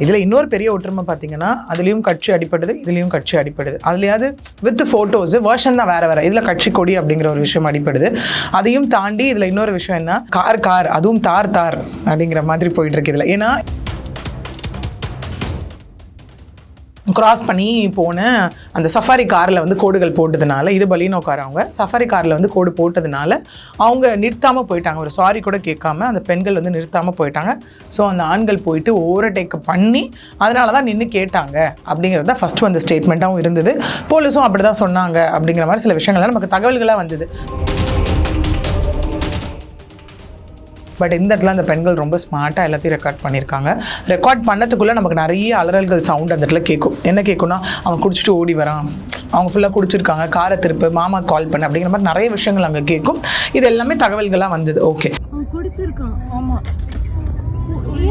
இதில் இன்னொரு பெரிய ஒற்றுமை பார்த்தீங்கன்னா அதுலேயும் கட்சி அடிப்படுது இதுலேயும் கட்சி அடிப்படுது அதுலேயாவது வித் ஃபோட்டோஸ் வேர்ஷன் தான் வேற வேற. இதில் கட்சி கொடி அப்படிங்கிற ஒரு விஷயம் அடிப்படுது அதையும் தாண்டி இதில் இன்னொரு விஷயம் என்ன? Car car. அதுவும் தார் தார் அப்படிங்கிற மாதிரி போயிட்டு இருக்கு இதில். ஏன்னா கிராஸ் பண்ணி போன அந்த சஃபாரி காரில் வந்து கோடுகள் போட்டதுனால இது பலினோ கார் அவங்க சஃபாரி காரில் வந்து கோடு போட்டதுனால அவங்க நிறுத்தாமல் போயிட்டாங்க. ஒரு சாரி கூட கேட்காம அந்த பெண்கள் வந்து நிறுத்தாமல் போயிட்டாங்க. ஸோ அந்த ஆண்கள் போயிட்டு ஓவர்டேக் பண்ணி அதனால தான் நின்று கேட்டாங்க அப்படிங்கிறது தான் ஃபஸ்ட்டு வந்த ஸ்டேட்மெண்ட்டாகவும் இருந்தது. போலீஸும் அப்படி தான் சொன்னாங்க அப்படிங்கிற மாதிரி சில விஷயங்கள்லாம் நமக்கு தகவல்களாக வந்தது. பட் இந்த இடத்துல அந்த பெண்கள் ரொம்ப ஸ்மார்ட்டாக எல்லாத்தையும் ரெக்கார்ட் பண்ணியிருக்காங்க. ரெக்கார்ட் பண்ணதுக்குள்ளே நமக்கு நிறைய அலறல்கள் சவுண்ட் அந்த இடத்துல கேட்கும். என்ன கேட்கும்னா அவன் குடிச்சிட்டு ஓடி வரான். அவங்க ஃபுல்லாக குடிச்சிருக்காங்க. காரை திருப்பு மாமா கால் பண்ண அப்படிங்கிற மாதிரி நிறைய விஷயங்கள் அங்கே கேட்கும். இது எல்லாமே தகவல்களாக வந்தது. ஓகே குடிச்சிருக்கான். ஆமா.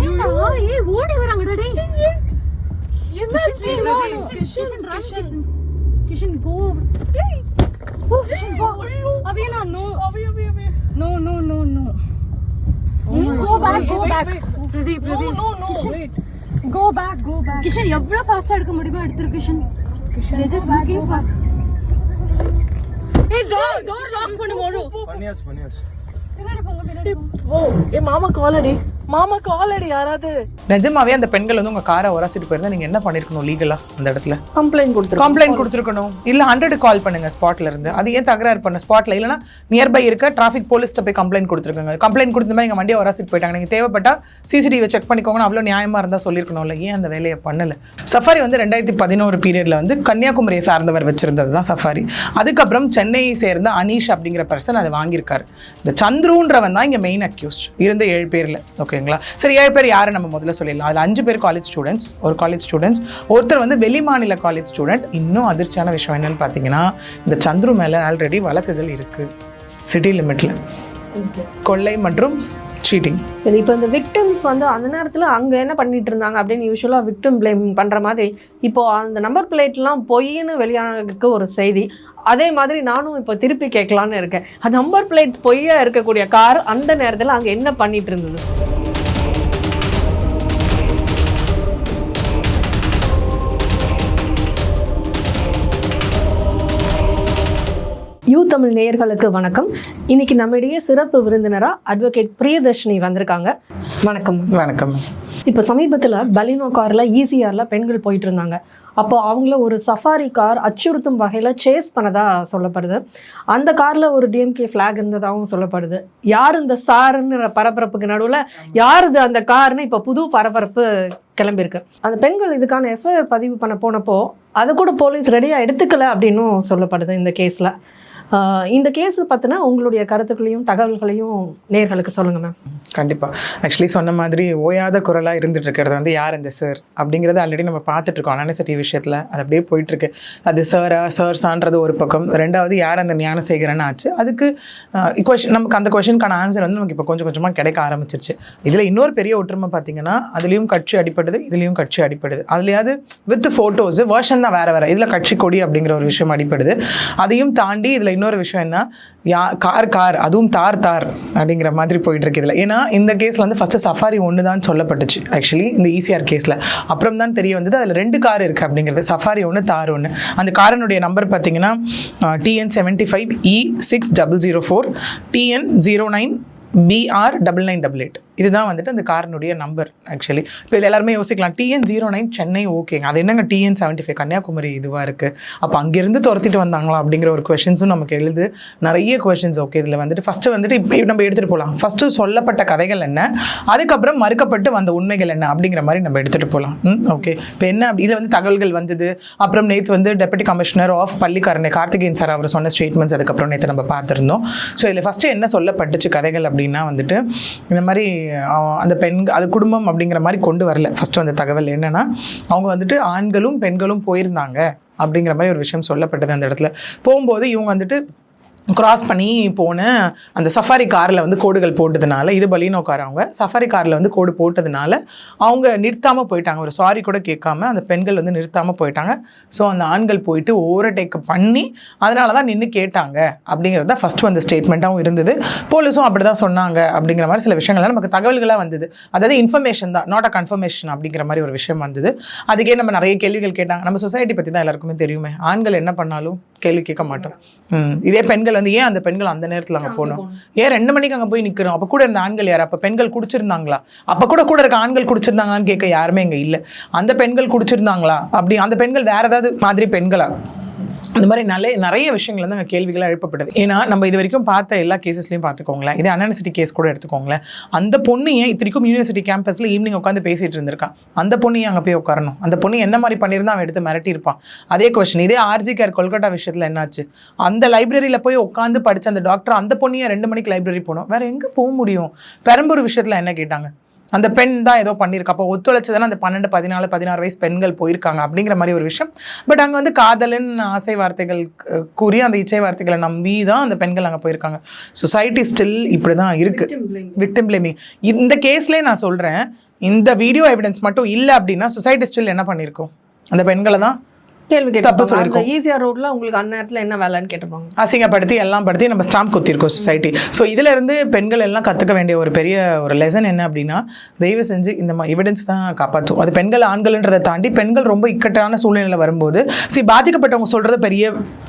ஏன்டா ஏய் ஓடி வராங்கடா டேய். Kishan Kishan Kishan go Kishan go அவியனா no no no no no go back go back Pradeep Pradeep no no wait go back go back Kishan எவ்வளவு ஃபாஸ்டா எடுக்க முடியுமோ எடுத்துரு Kishan Kishan just looking for ஏய் டோர் டோர் லாக் பண்ணு மோடு பண்ணியாச்சு பண்ணியாச்சு ஓ ஏ மாமா காலடி. மாமா காலடி யாராவது? நிஜமாவே அந்த பெண்கள் வந்து உங்கள் காரை உரசிட்டு போயிருந்தா நீங்கள் என்ன பண்ணியிருக்கணும் லீகலாக அந்த இடத்துல? கம்ப்ளைண்ட் கொடுத்துருக்கோம் கம்ப்ளைண்ட் கொடுத்துருக்கணும். இல்லை ஹண்ட்ரட் கால் பண்ணுங்க ஸ்பாட்ல இருந்து. அது ஏன் தகராறு பண்ண ஸ்பாட்ல இல்லைனா நியர்பை இருக்க டிராஃபிக் போலீஸ்ட்ட போய் கம்ப்ளைண்ட் கொடுத்துருக்காங்க. கம்ப்ளைண்ட் கொடுத்த மாதிரி எங்கள் வண்டியை உரசிட்டு போயிட்டாங்க. நீங்கள் தேவைப்பட்டா சிசிடிவி செக் பண்ணிக்கோங்கன்னு அவ்வளோ நியாயமாக இருந்தால் சொல்லியிருக்கணும்ல ஏன் அந்த வேலையை பண்ணல? சஃபாரி வந்து ரெண்டாயிரத்தி பதினோரு பீரியட்ல வந்து கன்னியாகுமரியை சார்ந்தவர் வச்சிருந்தது தான் சஃபாரி அதுக்கப்புறம் சென்னையை சேர்ந்த அனீஷ் அப்படிங்கிற பர்சன் அதை வாங்கியிருக்காரு. இந்த சந்துருன்றவன் தான் இங்கே மெயின் அக்யூஸ்ட் இருந்த ஏழு பேரில். ஓகேங்களா சரி ஏழு பேர் யாரை நம்ம முதல்ல சொல்லிடலாம். அதில் அஞ்சு பேர் காலேஜ் ஸ்டூடெண்ட்ஸ் ஒரு காலேஜ் ஸ்டூடெண்ட்ஸ் ஒருத்தர் வந்து வெளிமாநில காலேஜ் ஸ்டூடெண்ட் இன்னும் அதிர்ச்சியான விஷயம் என்னன்னு பார்த்தீங்கன்னா இந்த சந்துரு மேலே ஆல்ரெடி வழக்குகள் இருக்குது சிட்டி லிமிட்டில் கொள்ளை மற்றும் சீட்டிங் சரி இப்போ இந்த விக்டிம்ஸ் வந்து அந்த நேரத்தில் அங்கே என்ன பண்ணிட்டு இருந்தாங்க அப்படின்னு யூஸ்வலாக விக்டிம் பிளேம் பண்ணுற மாதிரி இப்போ அந்த நம்பர் பிளேட்லாம் பொய்ன்னு வெளியானதுக்கு ஒரு செய்தி. அதே மாதிரி நானும் இப்போ திருப்பி கேட்கலான்னு இருக்கேன். அந்த நம்பர் பிளேட் பொய்யா இருக்கக்கூடிய கார் அந்த நேரத்தில் அங்கே என்ன பண்ணிட்டு இருந்தது? யூ தமிழ் நேயர்களுக்கு வணக்கம். இன்னைக்கு நம்மிடையே சிறப்பு விருந்தினரா அட்வொகேட் பிரியதர்ஷினி வந்திருக்காங்க. வணக்கம். வணக்கம். இப்போ சமீபத்தில் பலினோ காரில் ஈசிஆரில் பெண்கள் போயிட்டு இருந்தாங்க. அப்போ அவங்கள ஒரு சஃபாரி கார் அச்சுறுத்தும் வகையில் சேஸ் பண்ணதா சொல்லப்படுது. அந்த காரில் ஒரு டிஎம்கே ஃப்ளாக் இருந்ததாகவும் சொல்லப்படுது. யார் இந்த சாருன்னு பரபரப்புக்கு நடுவில் யார் இது அந்த கார்னு இப்போ புது பரபரப்பு கிளம்பியிருக்கு. அந்த பெண்கள் இதுக்கான எஃப்ஐஆர் பதிவு பண்ண போனப்போ அதை கூட போலீஸ் ரெடியாக எடுத்துக்கல அப்படின்னும் சொல்லப்படுது இந்த கேஸில் இந்த கேஸ் பார்த்தினா உங்களுடைய கருத்துக்களையும் தகவல்களையும் நேர்களுக்கு சொல்லுங்கள் மேம் கண்டிப்பாக ஆக்சுவலி சொன்ன மாதிரி ஓயாத குரலாக இருந்துட்டு இருக்கிறது வந்து யார் இந்த சார் அப்படிங்கிறது ஆல்ரெடி நம்ம பார்த்துட்டு இருக்கோம். அனானிசிட்டி விஷயத்தில் அது அப்படியே போயிட்டுருக்கு. அது சாரா சான்றது ஒரு பக்கம். ரெண்டாவது யார் அந்த ஞானசேகரன் ஆச்சு? அதுக்கு கொஷின் நமக்கு அந்த கொஷனுக்கான ஆன்சர் வந்து நமக்கு இப்போ கொஞ்சம் கொஞ்சமாக கிடைக்க ஆரம்பிச்சிருச்சு. இதில் இன்னொரு பெரிய ஒற்றுமை பார்த்தீங்கன்னா அதுலேயும் கட்சி அடிப்படுது இதுலேயும் கட்சி அடிப்படுது அதுலையாவது வித் ஃபோட்டோஸ் வேர்ஷன் தான் வேறு வேறு. இதில் கட்சி கொடி அப்படிங்கிற ஒரு விஷயம் அடிப்படுது அதையும் தாண்டி இதில் இன்னொரு விஷயம் என்ன? யா கார் கார் அதுவும் தார் தார் அப்படிங்கிற மாதிரி போயிட்டு இருக்கு இதில். ஏன்னா இந்த கேஸில் வந்து ஃபஸ்ட்டு சஃபாரி ஒன்று தான் சொல்லப்பட்டுச்சு ஆக்சுவலி இந்த ஈசிஆர் கேஸில் அப்புறம் தான் தெரிய வந்தது அதில் ரெண்டு கார் இருக்குது அப்படிங்கிறது. சஃபாரி ஒன்று தார் ஒன்று அந்த காரனுடைய நம்பர் பார்த்தீங்கன்னா TN seventy five E six double zero four TN zero nine PR double nine double eight இதுதான் வந்துட்டு அந்த காரனுடைய நம்பர் ஆக்சுவலி இப்போ இதில் எல்லாருமே யோசிக்கலாம். டிஎன் ஜீரோ நைன் சென்னை ஓகேங்க அது என்னங்க டிஎன் செவன்ட்டி ஃபைவ் கன்னியாகுமரி இதுவாக இருக்குது அப்போ அங்கேருந்து துரத்திட்டு வந்தாங்களா அப்படிங்கிற ஒரு கொஷின்ஸும் நமக்கு எழுது. நிறைய கொஷின்ஸ் ஓகே இதில் வந்துட்டு ஃபஸ்ட்டு வந்துட்டு இப்படி நம்ம எடுத்துகிட்டு போகலாம் ஃபஸ்ட்டு சொல்லப்பட்ட கதைகள் என்ன? அதுக்கப்புறம் மறுக்கப்பட்டு வந்த உண்மைகள் என்ன? அப்படிங்கிற மாதிரி நம்ம எடுத்துகிட்டு போகலாம் ஓகே இப்போ என்ன அப்படி? இதில் வந்து தகவல்கள் வந்தது. அப்புறம் நேற்று வந்து deputy commissioner of பள்ளிக்காரனை Karthikeyan sir அவர் சொன்ன ஸ்டேட்மெண்ட்ஸ் அதுக்கப்புறம் நேற்று நம்ம பார்த்துருந்தோம். ஸோ இதில் ஃபஸ்ட்டு என்ன சொல்லப்பட்டுச்சு கதைகள் அப்படின்னா வந்துட்டு இந்த மாதிரி அந்த பெண் அது குடும்பம் அப்படிங்கிற மாதிரி கொண்டு வரல. ஃபஸ்ட்டு வந்த தகவல் என்னென்னா அவங்க வந்துட்டு ஆண்களும் பெண்களும் போயிருந்தாங்க அப்படிங்கிற மாதிரி ஒரு விஷயம் சொல்லப்பட்டது அந்த இடத்துல. போகும்போது இவங்க வந்துட்டு கிராஸ் பண்ணி போன அந்த சஃபாரி காரில் வந்து கோடுகள் போட்டதுனால இது பலினோ கார் அவங்க சஃபாரி காரில் வந்து கோடு போட்டதுனால அவங்க நிறுத்தாமல் போயிட்டாங்க. ஒரு சாரி கூட கேட்காம அந்த பெண்கள் வந்து நிறுத்தாமல் போயிட்டாங்க. ஸோ அந்த ஆண்கள் போயிட்டு ஓவர்டேக் பண்ணி அதனால தான் நின்று கேட்டாங்க அப்படிங்கிறது தான் ஃபஸ்ட்டு வந்து ஸ்டேட்மெண்ட்டாகவும் இருந்தது. போலீஸும் அப்படி தான் சொன்னாங்க அப்படிங்கிற மாதிரி சில விஷயங்கள்லாம் நமக்கு தகவல்களாக வந்தது. அதாவது இன்ஃபர்மேஷன் தான் நாட் அ கன்ஃபர்மேஷன் அப்படிங்கிற மாதிரி ஒரு விஷயம் வந்தது. அதுக்கே நம்ம நிறைய கேள்விகள் கேட்டாங்க. நம்ம சொசைட்டி பற்றி தான் எல்லாருக்குமே தெரியுமே. ஆண்கள் என்ன பண்ணாலும் கேள்வி கேட்க மாட்டோம். இதே பெண்கள் வந்து ஏன் அந்த பெண்கள் அந்த நேரத்தில் அங்கே போகணும்? ஏன் ரெண்டு மணிக்கு அங்கே போய் நிற்கிறோம் அப்போ கூட இருந்த ஆண்கள் யார்? அப்போ பெண்கள் குடிச்சிருந்தாங்களா? அப்போ கூட கூட இருக்க ஆண்கள் குடிச்சிருந்தாங்களான்னு கேட்க யாருமே இங்கே இல்லை. அந்த பெண்கள் குடிச்சிருந்தாங்களா? அப்படி அந்த பெண்கள் வேற ஏதாவது மாதிரி பெண்களா? அந்த மாதிரி நல்ல நிறைய விஷயங்கள் வந்து அங்கே கேள்விகளாக எழுப்பப்படுது. ஏன்னா நம்ம இது வரைக்கும் பார்த்த எல்லா கேசஸ்லையும் பார்த்துக்கோங்களேன். இதே அன்யூனிவர்சிட்டி கேஸ் கூட எடுத்துக்கோங்களேன். அந்த பொண்ணு ஏன் இத்தனைக்கும் யூனிவர்சிட்டி கேம்பஸில் ஈவினிங் உட்காந்து பேசிகிட்டு இருந்திருக்கான் அந்த பொண்ணு ஏன் அங்கே போய் உட்காரணும். அந்த பொண்ணு என்ன மாதிரி பண்ணியிருந்தா அவன் எடுத்து மிரட்டியிருப்பான் அதே கொஸ்டின் இதே ஆர்ஜி கேர் கொல்கட்டா விஷயத்தில் என்னாச்சு? அந்த லைப்ரரியில் போய் உட்காந்து படித்த அந்த டாக்டர் அந்த பொண்ணையே ரெண்டு மணிக்கு லைப்ரரி போகணும் வேறு எங்கே போக முடியும்? பெரம்பூர் விஷயத்தில் என்ன கேட்டாங்க? அந்த பெண் தான் ஏதோ பண்ணியிருக்கா. அப்போ ஒத்துழைச்சதானே அந்த பன்னெண்டு பதினாலு பதினாறு வயசு பெண்கள் போயிருக்காங்க அப்படிங்கிற மாதிரி ஒரு விஷயம். பட் அங்கே வந்து காதலன் ஆசை வார்த்தைகள் கூறி அந்த இச்சை வார்த்தைகளை நம்பி தான் அந்த பெண்கள் அங்கே போயிருக்காங்க. சொசைட்டி ஸ்டில் இப்படி தான் இருக்கு விக்டிம் பிளேமிங் இந்த கேஸ்லேயே நான் சொல்கிறேன் இந்த வீடியோ எவிடன்ஸ் மட்டும் இல்லை அப்படின்னா சொசைட்டி ஸ்டில் என்ன பண்ணியிருக்கோம்? அந்த பெண்களை தான் கேள்வி கேட்டு சொல்லியிருக்கோம். ஈஸியா ரோட்ல உங்களுக்கு அந்நேரத்துல என்ன வேலைன்னு கேட்டிருப்பாங்க அசிங்கப்படுத்தி எல்லாம் படுத்தி நம்ம ஸ்டாம்ப் குத்திருக்கோம் சொசைட்டி ஸோ இதுல இருந்து பெண்கள் எல்லாம் கற்றுக்க வேண்டிய ஒரு பெரிய ஒரு லெசன் என்ன அப்படின்னா தயவு செஞ்சு இந்த எவிடன்ஸ் தான் காப்பாற்றும் அது பெண்கள் ஆண்கள்ன்றதை தாண்டி பெண்கள் ரொம்ப இக்கட்டான சூழ்நிலையில் வரும்போது சி பாதிக்கப்பட்டவங்க சொல்றது பெரிய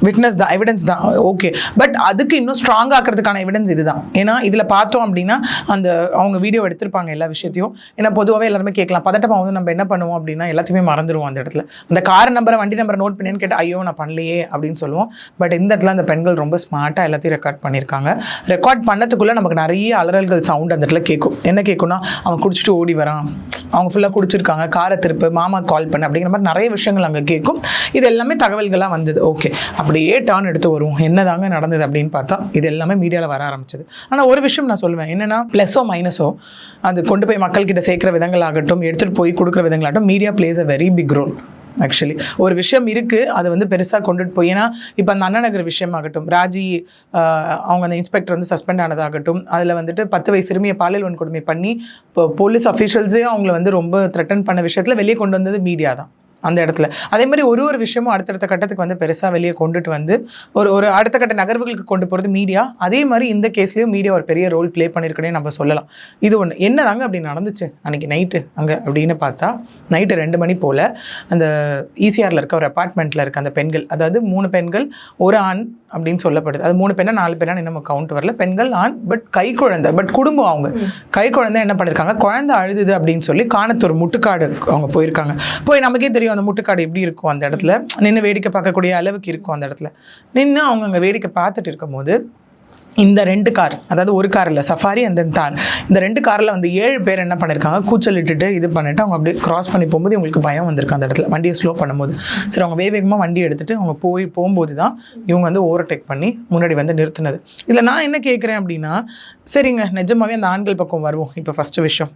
விட்னஸ் தான் எவிடன்ஸ் தான். ஓகே பட் அதுக்கு இன்னும் ஸ்ட்ராங் ஆக்கிறதுக்கான எவிடன்ஸ் இதுதான். ஏன்னா இதில் பார்த்தோம் அப்படின்னா அந்த அவங்க வீடியோ எடுத்திருப்பாங்க எல்லா விஷயத்தையும். ஏன்னா பொதுவாகவே எல்லாருமே கேட்கலாம். பதட்டமாக வந்து நம்ம என்ன பண்ணுவோம் அப்படின்னா எல்லாத்தையுமே மறந்துடுவோம் அந்த இடத்துல. அந்த கார் நம்பரை வண்டி நம்பரை நோட் பண்ணேன்னு கேட்டால் ஐயோ நான் பண்ணலையே அப்படின்னு சொல்லுவோம். பட் இந்த இடத்துல அந்த பெண்கள் ரொம்ப ஸ்மார்ட்டாக எல்லாத்தையும் ரெக்கார்ட் பண்ணியிருக்காங்க. ரெக்கார்ட் பண்ணதுக்குள்ளே நமக்கு நிறைய அலறல்கள் சவுண்ட் அந்த இடத்துல கேட்கும். என்ன கேட்கும்னா அவன் குடிச்சிட்டு ஓடி வரான். அவங்க ஃபுல்லாக குடிச்சிருக்காங்க. காரை திருப்பு மாமா கால் பண்ண அப்படிங்கிற மாதிரி நிறைய விஷயங்கள் அங்கே கேட்கும். இது எல்லாமே தகவல்களாக வந்தது. ஓகே அப்படியே டர்ன் எடுத்து வருவோம். என்னதாங்க நடந்தது அப்படின்னு பார்த்தா இது எல்லாமே மீடியாவில் வர ஆரம்பிச்சது. ஆனால் ஒரு விஷயம் நான் சொல்லுவேன். என்னென்னா ப்ளஸோ மைனஸோ அது கொண்டு போய் மக்கள்கிட்ட சேர்க்குற விதங்களாகட்டும் எடுத்துகிட்டு போய் கொடுக்குற விதங்களாகட்டும் media plays a very big role actually ஒரு விஷயம் இருக்குது அதை வந்து பெருசாக கொண்டுட்டு போய் ஏன்னா இப்போ அந்த அண்ணா நகர் விஷயமாகட்டும் ராஜி அவங்க அந்த இன்ஸ்பெக்டர் வந்து சஸ்பெண்ட் ஆனதாகட்டும் அதில் வந்துட்டு பத்து வயசு சிறுமியை பாலியல் வன்கொடுமை பண்ணி இப்போ போலீஸ் அஃபீஷியல்ஸே அவங்கள வந்து ரொம்ப த்ரெட்டன் பண்ண விஷயத்தில் வெளியே கொண்டு வந்தது மீடியா தான். அந்த இடத்துல. அதே மாதிரி ஒரு ஒரு விஷயமும் அடுத்தடுத்த கட்டத்துக்கு வந்து பெருசாக வெளியே கொண்டுட்டு வந்து ஒரு ஒரு அடுத்த கட்ட நகர்வுகளுக்கு கொண்டு போகிறது மீடியா அதே மாதிரி இந்த கேஸ்லேயும் மீடியா ஒரு பெரிய ரோல் ப்ளே பண்ணியிருக்கனே நம்ம சொல்லலாம். இது ஒன்று என்னதாங்க அப்படி நடந்துச்சு? அன்றைக்கி நைட்டு அங்கே அப்படின்னு பார்த்தா நைட்டு ரெண்டு மணி போல் அந்த ஈசிஆரில் இருக்க ஒரு அப்பார்ட்மெண்ட்டில் இருக்க அந்த பெண்கள் அதாவது மூணு பெண்கள் ஒரு ஆண் அப்படின்னு சொல்லப்படுது. அது மூணு பெண்ணா நாலு பேரா இன்னும் கவுண்ட் வரல. பெண்கள் ஆண் பட் கை குழந்தை பட் குடும்பம் அவங்க. கை குழந்தை என்ன பண்ணியிருக்காங்க குழந்தை அழுதுது அப்படின்னு சொல்லி காணத்தூர் முட்டுக்காடு அவங்க போயிருக்காங்க. போய் நமக்கே தெரியும் அந்த முட்டுக்காடு எப்படி இருக்கும் அந்த இடத்துல. நின்று வேடிக்கை பார்க்கக்கூடிய அளவுக்கு இருக்கும் அந்த இடத்துல. நின்று அவங்க அங்கே வேடிக்கை பார்த்துட்டு இருக்கும்போது இந்த ரெண்டு கார் அதாவது ஒரு கார் இல்லை சஃபாரி அந்த தார் இந்த ரெண்டு காரில் வந்து ஏழு பேர் என்ன பண்ணியிருக்காங்க கூச்சல் இட்டுட்டு இது பண்ணிட்டு அவங்க அப்படியே கிராஸ் பண்ணி போகும்போது இவங்களுக்கு பயம் வந்திருக்கு அந்த இடத்துல. வண்டியை ஸ்லோ பண்ணும்போது. சரி அவங்க வேக வேகமாக வண்டி எடுத்துட்டு அவங்க போய் போகும்போது தான் இவங்க வந்து ஓவர்டேக் பண்ணி முன்னாடி வந்து நிறுத்தினது. இதில் நான் என்ன கேட்குறேன் அப்படின்னா சரிங்க நிஜமாவே அந்த ஆண்கள் பக்கம் வருவோம். இப்போ ஃபஸ்ட்டு விஷயம்.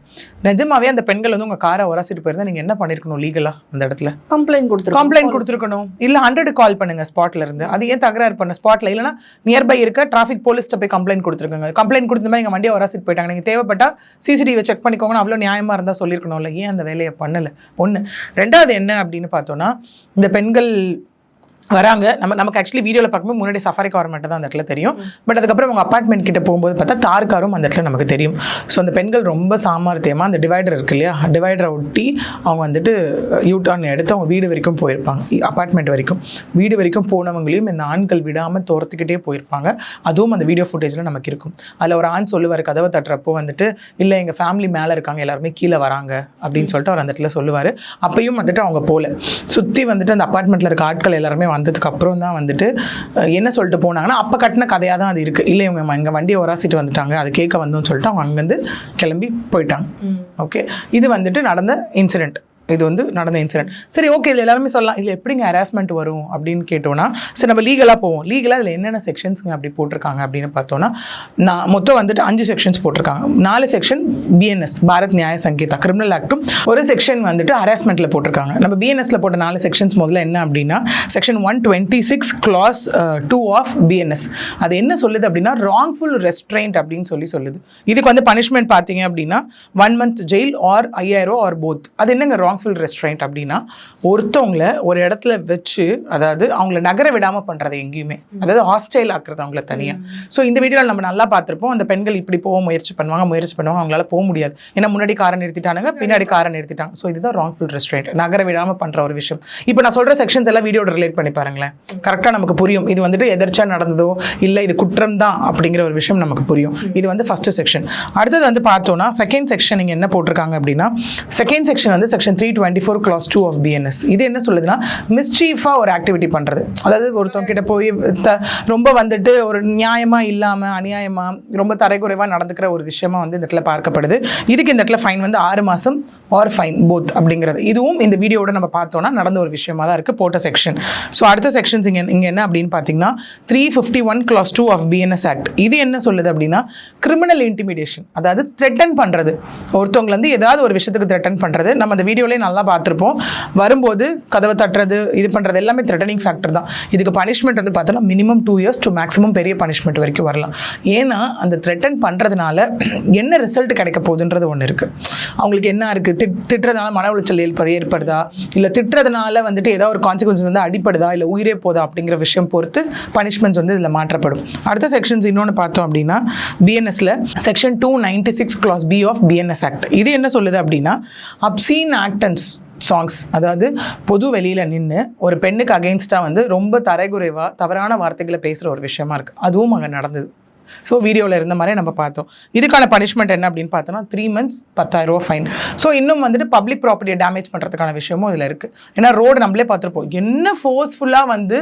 நிஜமாவே அந்த பெண்கள் வந்து உங்கள் காரை உரசிட்டு போயிருந்தா நீங்கள் என்ன பண்ணியிருக்கணும் லீகலாக அந்த இடத்துல? கம்ப்ளைண்ட் கொடுத்துருக்கோம் கம்ப்ளைண்ட் கொடுத்துருக்கணும். இல்லை ஹண்ட்ரட் கால் பண்ணுங்க ஸ்பாட்ல இருந்து. அது ஏன் தகராறு பண்ண ஸ்பாட்ல இல்லைனா நியர்பை இருக்க டிராஃபிக் போலீஸ்ட்ட போய் கம்ப்ளைண்ட் கொடுத்துருக்காங்க. கம்ப்ளைண்ட் கொடுத்த மாதிரி எங்கள் வண்டியை வராசிட்டு போயிட்டாங்க. நீங்கள் தேவைப்பட்டா சிசிடிவி செக் பண்ணிக்கோங்கன்னு அவ்வளோ நியாயமாக இருந்தால் சொல்லியிருக்கணும்ல. ஏன் அந்த வேலையை பண்ணலை? ஒன்று ரெண்டாவது என்ன அப்படின்னு பார்த்தோன்னா இந்த பெண்கள் வராங்க. நம்ம நமக்கு ஆக்சுவலி வீடியோவில் பார்க்கும்போது முன்னாடி சஃபாரி கார் மட்டும் தான் அந்த இடத்துல தெரியும். பட் அதுக்கப்புறம் அவங்க அப்பார்ட்மெண்ட் கிட்ட போகும்போது பார்த்தா தார் காரும் அந்த இடத்துல நமக்கு தெரியும். ஸோ அந்த பெண்கள் ரொம்ப சாமர்த்தியமாக அந்த டிவைடர் இருக்கு இல்லையா? டிவைடரை ஒட்டி அவங்க வந்துட்டு யூ டர்ன் எடுத்து அவங்க வீடு வரைக்கும் போயிருப்பாங்க. அப்பார்ட்மெண்ட் வரைக்கும். வீடு வரைக்கும் போனவங்களையும் இந்த ஆண்கள் விடாமல் தோர்த்துக்கிட்டே போயிருப்பாங்க. அதுவும் அந்த வீடியோ ஃபுட்டேஜில் நமக்கு இருக்கும். அதில் ஒரு ஆண் சொல்லுவார் கதவை தட்டுறப்போ வந்துட்டு இல்லை எங்கள் ஃபேமிலி மேலே இருக்காங்க எல்லாருமே கீழே வராங்க. அப்படின்னு சொல்லிட்டு அவர் அந்த இடத்துல சொல்லுவார். அப்பயும் வந்துட்டு அவங்க போகல சுற்றி வந்துட்டு அந்த அப்பார்ட்மெண்ட்டில் இருக்க ஆட்கள் எல்லாருமே வந்ததுக்கு அப்புறம் தான் வந்துட்டு என்ன சொல்லிட்டு போனாங்கன்னா அப்போ கட்டின கதையாக தான் அது இருக்குது இல்லை இவங்க எங்கள் வண்டியை ஒராசிட்டு வந்துட்டாங்க அது கேட்க வந்தோம்னு சொல்லிட்டு அவங்க அங்கேருந்து கிளம்பி போயிட்டாங்க. ஓகே இது வந்துட்டு நடந்த இன்சிடெண்ட் இது வந்து நடந்த இன்சிடென்ட் சரி ஓகே இதில் எல்லாருமே சொல்லலாம். இதில் எப்படிங்க ஹராஸ்மெண்ட் வரும் அப்படின்னு கேட்டோம்னா சரி நம்ம லீகலாக போவோம். லீகலாக இதில் என்னென்ன செக்ஷன்ஸுங்க அப்படி போட்டிருக்காங்க அப்படின்னு பார்த்தோன்னா நான் மொத்தம் வந்துட்டு அஞ்சு செக்ஷன்ஸ் போட்டிருக்காங்க. நாலு செக்ஷன் பிஎன்எஸ் பாரத் நியாய சங்கீதா கிரிமினல் ஆக்டும் ஒரு செக்ஷன் வந்துட்டு ஹராஸ்மெண்ட்டில் போட்டிருக்காங்க. நம்ம பிஎன்எஸ்ல போட்ட நாலு செக்ஷன்ஸ் முதல்ல என்ன அப்படின்னா section one twenty six clause two of BNS அது என்ன சொல்லுது அப்படின்னா ராங்ஃபுல் ரெஸ்ட்ரெயின்ட் அப்படின்னு சொல்லி சொல்லுது. இதுக்கு வந்து பனிஷ்மெண்ட் பார்த்தீங்க அப்படின்னா ஒன் மந்த் ஜெயில் ஆர் ஐயாயிரம் ஆர் போத் அது என்னங்க ராங் ராங்ஃபுல் ரெஸ்ட்ரெயின்ட் அப்படின்னா ஒருத்தவங்கள ஒரு இடத்துல வச்சு அதாவது அவங்கள நகர விடாமல் பண்ணுறது எங்கேயுமே. அதாவது ஹாஸ்டைல் ஆக்குறது அவங்கள தனியாக ஸோ இந்த வீடியோவில் நம்ம நல்லா பார்த்துருப்போம். அந்த பெண்கள் இப்படி போக முயற்சி பண்ணுவாங்க முயற்சி பண்ணுவாங்க அவங்களால போக முடியாது. ஏன்னா முன்னாடி காரை நிறுத்திட்டானுங்க பின்னாடி காரை நிறுத்திட்டாங்க. ஸோ இதுதான் ராங்ஃபுல் ரெஸ்ட்ரெயின்ட் நகர விடாமல் பண்ணுற ஒரு விஷயம். இப்போ நான் சொல்கிற செக்ஷன்ஸ் எல்லாம் வீடியோட ரிலேட் பண்ணி பாருங்களேன். கரெக்டாக நமக்கு புரியும். இது வந்துட்டு எதிர்ச்சா நடந்ததோ இல்லை இது குற்றம் தான் அப்படிங்கிற ஒரு விஷயம் நமக்கு புரியும். இது வந்து ஃபர்ஸ்ட் செக்ஷன் அடுத்தது வந்து பார்த்தோன்னா செகண்ட் செக்ஷன் இங்கே என்ன போட்டிருக்காங்க அப்படின்னா செகண்ட் செக்ஷன் வந்து section three twenty four clause two of BNS இது என்ன சொல்லுதுன்னா மிஸ்சீஃபாக ஒரு ஆக்டிவிட்டி பண்ணுறது அதாவது ஒருத்தவங்க கிட்ட போய் த ரொம்ப வந்துட்டு ஒரு நியாயமாக இல்லாமல் அநியாயமாக ரொம்ப தரைக்குறைவாக நடந்துக்கிற ஒரு விஷயமா வந்து இந்த இடத்துல பார்க்கப்படுது. இதுக்கு இந்த இடத்துல ஃபைன் வந்து ஆறு மாதம் ஆர் ஃபைன் போத் அப்படிங்கிறது. இதுவும் இந்த வீடியோட நம்ம பார்த்தோன்னா நடந்த ஒரு விஷயமா தான் இருக்குது போட்ட செக்ஷன் ஸோ அடுத்த செக்ஷன்ஸ் இங்கே இங்கே என்ன அப்படின்னு பார்த்தீங்கன்னா three fifty one clause two of BNS act இது என்ன சொல்லுது அப்படின்னா கிரிமினல் இன்டிமிடேஷன் அதாவது த்ரெட்டன் பண்ணுறது ஒருத்தவங்களை வந்து ஏதாவது ஒரு விஷயத்துக்கு த்ரெட்டன் பண்ணுறது நம்ம அந்த வீடியோவில் வீடியோலேயே நல்லா பார்த்துருப்போம். வரும்போது கதவை தட்டுறது இது பண்ணுறது எல்லாமே த்ரெட்டனிங் ஃபேக்டர் தான். இதுக்கு பனிஷ்மெண்ட் வந்து பார்த்தோன்னா minimum two years to maximum பெரிய பனிஷ்மெண்ட் வரைக்கும் வரலாம். ஏன்னா அந்த த்ரெட்டன் பண்ணுறதுனால என்ன ரிசல்ட் கிடைக்க போகுதுன்றது ஒன்று இருக்குது அவங்களுக்கு என்ன இருக்குது திட் திட்டுறதுனால மன உளைச்சல் ஏற்படு ஏற்படுதா? இல்லை திட்டுறதுனால வந்துட்டு ஏதாவது ஒரு கான்சிக்வன்சஸ் வந்து அடிப்படுதா? இல்லை உயிரே போதா? அப்படிங்கிற விஷயம் பொறுத்து பனிஷ்மெண்ட்ஸ் வந்து இதில் மாற்றப்படும். அடுத்த செக்ஷன்ஸ் இன்னொன்று பார்த்தோம் அப்படின்னா பிஎன்எஸ்ல section two ninety six clause B of BNS act இது என்ன சொல்லுது அப்படின்னா அப்சீன் ஆக்ட் ஆக்டன்ஸ் சாங்ஸ் அதாவது பொது வெளியில் நின்று ஒரு பெண்ணுக்கு அகெயின்ஸ்டாக வந்து ரொம்ப தரைகுறைவாக தவறான வார்த்தைகளை பேசுகிற ஒரு விஷயமா இருக்குது அதுவும் அங்கே நடந்தது. ஸோ வீடியோவில் இருந்த மாதிரி நம்ம பார்த்தோம். இதுக்கான பனிஷ்மெண்ட் என்ன அப்படின்னு பார்த்தோன்னா த்ரீ மந்த்ஸ் பத்தாயிரம் ரூபா ஃபைன் ஸோ இன்னும் வந்துட்டு பப்ளிக் ப்ராப்பர்ட்டியை டேமேஜ் பண்ணுறதுக்கான விஷயமும் இதில் இருக்குது ஏன்னா ரோடு நம்மளே பார்த்துருப்போம். என்ன ஃபோர்ஸ்ஃபுல்லாக வந்து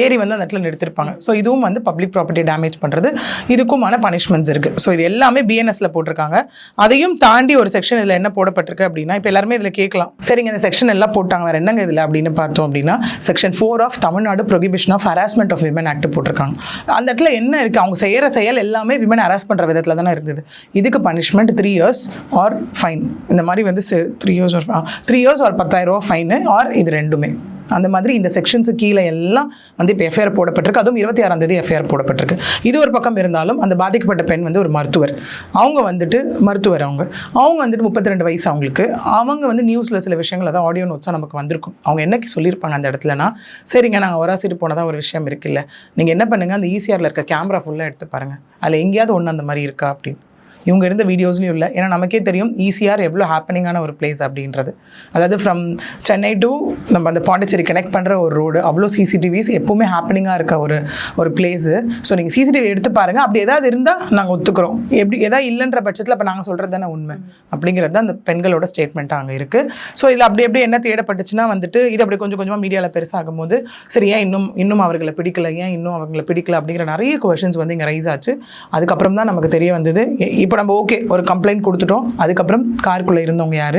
ஏறி வந்து அந்த இடத்துல நிறுத்திருப்பாங்க. ஸோ இதுவும் வந்து பப்ளிக் ப்ராப்பர்ட்டி டேமேஜ் பண்ணுறது இதுக்குமான பனிஷ்மெண்ட்ஸ் இருக்குது ஸோ இது எல்லாமே பிஎன்எஸ்ல போட்டிருக்காங்க. அதையும் தாண்டி ஒரு செக்ஷன் இதில் என்ன போடப்பட்டிருக்கு அப்படின்னா இப்போ எல்லாருமே இதில் கேட்கலாம். சரிங்க இந்த செக்ஷன் எல்லாம் போட்டாங்க. வேறு என்னங்க இதில் அப்படின்னு பார்த்தோம் அப்படின்னா section four of Tamil Nadu prohibition of harassment of women act போட்டிருக்காங்க. அந்த இடத்துல என்ன இருக்குது அவங்க செய்கிற செயல் எல்லாமே விமன் ஹராஸ் பண்ணுற விதத்தில் தானே இருந்தது. இதுக்கு punishment three years or fine இந்த மாதிரி வந்து three years or three years or பத்தாயிரம் ரூபா ஃபைனு ஆர் இது ரெண்டுமே. அந்த மாதிரி இந்த செக்ஷன்ஸு கீழே எல்லாம் வந்து இப்போ எஃப்ஐஆர் போடப்பட்டிருக்கு. அதுவும் இருபத்தி ஆறாம் தேதி எஃப்ஐஆர் போடப்பட்டிருக்கு. இது ஒரு பக்கம் இருந்தாலும் அந்த பாதிக்கப்பட்ட பெண் வந்து ஒரு மருத்துவர். அவங்க வந்துட்டு மருத்துவர் அவங்க. அவங்க வந்துட்டு முப்பத்தி ரெண்டு வயசு அவங்களுக்கு. அவங்க வந்து நியூஸில் சில விஷயங்கள் அதான் ஆடியோ நோட்ஸாக நமக்கு வந்திருக்கும். அவங்க என்னைக்கு சொல்லியிருப்பாங்க அந்த இடத்துலனா சரிங்க நாங்கள் ஒராசிட்டு போனதாக ஒரு விஷயம் இருக்குல்ல. நீங்கள் என்ன பண்ணுங்கள் அந்த ஈசிஆரில் இருக்க கேமரா ஃபுல்லாக எடுத்து பாருங்கள் அதில் எங்கேயாவது ஒன்று அந்த மாதிரி இருக்கா அப்படின்னு. இவங்க இருந்த வீடியோஸ்லையும் இல்லை. ஏன்னா நமக்கே தெரியும் ஈஸியார் எவ்வளோ ஹாப்பனிங்கான ஒரு பிளேஸ் அப்படின்றது. அதாவது ஃப்ரம் சென்னை டு நம்ம அந்த பாண்டிச்சேரி கனெக்ட் பண்ணுற ஒரு ரோடு அவ்வளோ சிசிடிவிஸ் எப்போவுமே ஹாப்பனிங்காக இருக்க ஒரு ஒரு பிளேஸு ஸோ நீங்கள் சிசிடிவி எடுத்து பாருங்கள் அப்படி ஏதாவது இருந்தால் நாங்கள் ஒத்துக்கிறோம். எப்படி எதாவது இல்லைன்ற பட்சத்தில் அப்போ நாங்கள் சொல்கிறது தானே உண்மை. அப்படிங்கிறது தான் அந்த பெண்களோட ஸ்டேட்மெண்ட்டாக அங்கே இருக்குது ஸோ இதில் அப்படி எப்படி என்ன தேடப்பட்டுச்சுன்னா வந்துட்டு இது அப்படி கொஞ்சம் கொஞ்சமாக மீடியாவில் பெருசாகும் போது சரி ஏன் இன்னும் இன்னும் அவர்களை பிடிக்கல ஏன் இன்னும் அவங்களை பிடிக்கல அப்படிங்கிற நிறைய கொஷின்ஸ் வந்து இங்கே ரைஸ் ஆச்சு. அதுக்கப்புறம் தான் நமக்கு தெரிய வந்தது. இப்போ நம்ம ஓகே ஒரு கம்ப்ளைண்ட் கொடுத்துட்டோம். அதுக்கப்புறம் காருக்குள்ளே இருந்தவங்க யார்?